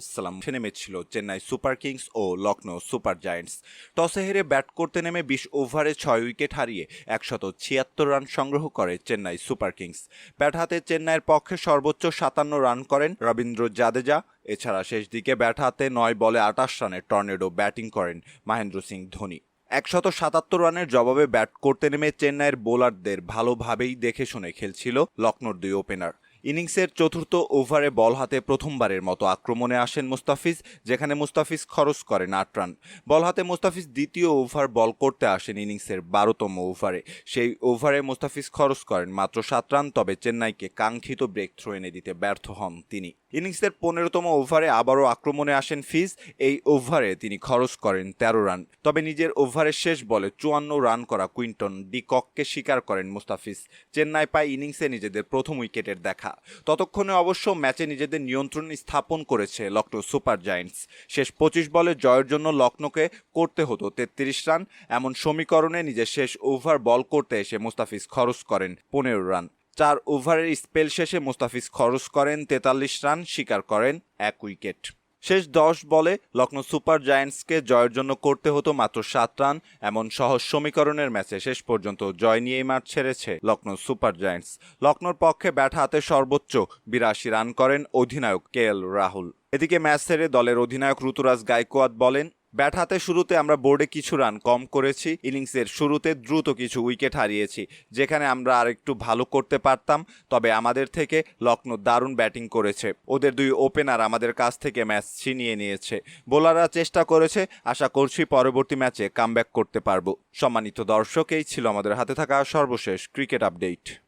আসসালাম নেমেছিল Chennai super kings ও লখনৌ সুপার জায়ান্টস। টসে হেরে ব্যাট করতে নেমে বিশ ওভারে ছয় উইকেট হারিয়ে একশত ছিয়াত্তর রান সংগ্রহ করে চেন্নাই সুপার কিংস। ব্যাট হাতে চেন্নাইয়ের পক্ষে সর্বোচ্চ সাতান্ন রান করেন রবীন্দ্র জাদেজা। এছাড়া শেষ দিকে ব্যাট হাতে নয় বলে আটাশ রানের টর্নেডো ব্যাটিং করেন মহেন্দ্র সিং ধোনি। একশত সাতাত্তর রানের জবাবে ব্যাট করতে নেমে চেন্নাইয়ের বোলারদের ভালোভাবেই দেখে শুনে খেলছিল লখনৌর দুই ওপেনার। ইনিংসের চতুর্থ ওভারে বল হাতে প্রথমবারের মতো আক্রমণে আসেন মুস্তাফিজ, যেখানে মুস্তাফিজ খরচ করেন আট রান। বল হাতে মুস্তাফিজ দ্বিতীয় ওভার বল করতে আসেন ইনিংসের বারোতম ওভারে। সেই ওভারে মুস্তাফিজ খরচ করেন মাত্র সাত রান, তবে চেন্নাইকে কাঙ্ক্ষিত ব্রেক থ্রো এনে দিতে ব্যর্থ হন তিনি। ইনিংসের পনেরোতম ওভারে আবারও আক্রমণে আসেন ফিজ, এই ওভারে তিনি খরচ করেন তেরো রান। তবে নিজের ওভারের শেষ বলে চুয়ান্ন রান করা কুইন্টন ডি কককে স্বীকার করেন মুস্তাফিজ। চেন্নাই পায় ইনিংসে নিজেদের প্রথম উইকেটের দেখা। ততক্ষণে অবশ্য ম্যাচে নিজেদের নিয়ন্ত্রণ স্থাপন করেছে লখনৌ সুপার জায়েন্টস। শেষ পঁচিশ বলে জয়ের জন্য লখনৌকে করতে হতো তেত্রিশ রান। এমন সমীকরণে নিজের শেষ ওভার বল করতে এসে মুস্তাফিজ খরচ করেন পনেরো রান। চার ওভারের স্পেল শেষে মুস্তাফিজ খরচ করেন তেতাল্লিশ রান শিকার করেন এক উইকেট। শেষ দশ বলে লখনৌ সুপার জায়ান্টসকে জয়ের জন্য করতে হতো মাত্র সাত রান, এমন সহজ সমীকরণের ম্যাচে শেষ পর্যন্ত জয় নিয়েই মাঠ ছেড়েছে লখনৌ সুপার জায়ান্টস। লখনৌর পক্ষে ব্যাট হাতে সর্বোচ্চ বিরাশি রান করেন অধিনায়ক কে এল রাহুল। এদিকে ম্যাচ সেরে দলের অধিনায়ক ঋতুরাজ গায়কোয়াদ বলেন ব্যাট হাতে শুরুতে আমরা বোর্ডে কিছু রান কম করেছি, ইনিংসের শুরুতে দ্রুত কিছু উইকেট হারিয়েছি, যেখানে আমরা আরেকটু ভালো করতে পারতাম, তবে আমাদের থেকে লখনৌ দারুণ ব্যাটিং করেছে। ওদের দুই ওপেনার আমাদের কাছ থেকে ম্যাচ ছিনিয়ে নিয়েছে। বোলাররা চেষ্টা করেছে, আশা করছি পরবর্তী ম্যাচে কামব্যাক করতে পারব। সম্মানিত দর্শক, এই ছিল আমাদের হাতে থাকা সর্বশেষ ক্রিকেট আপডেট।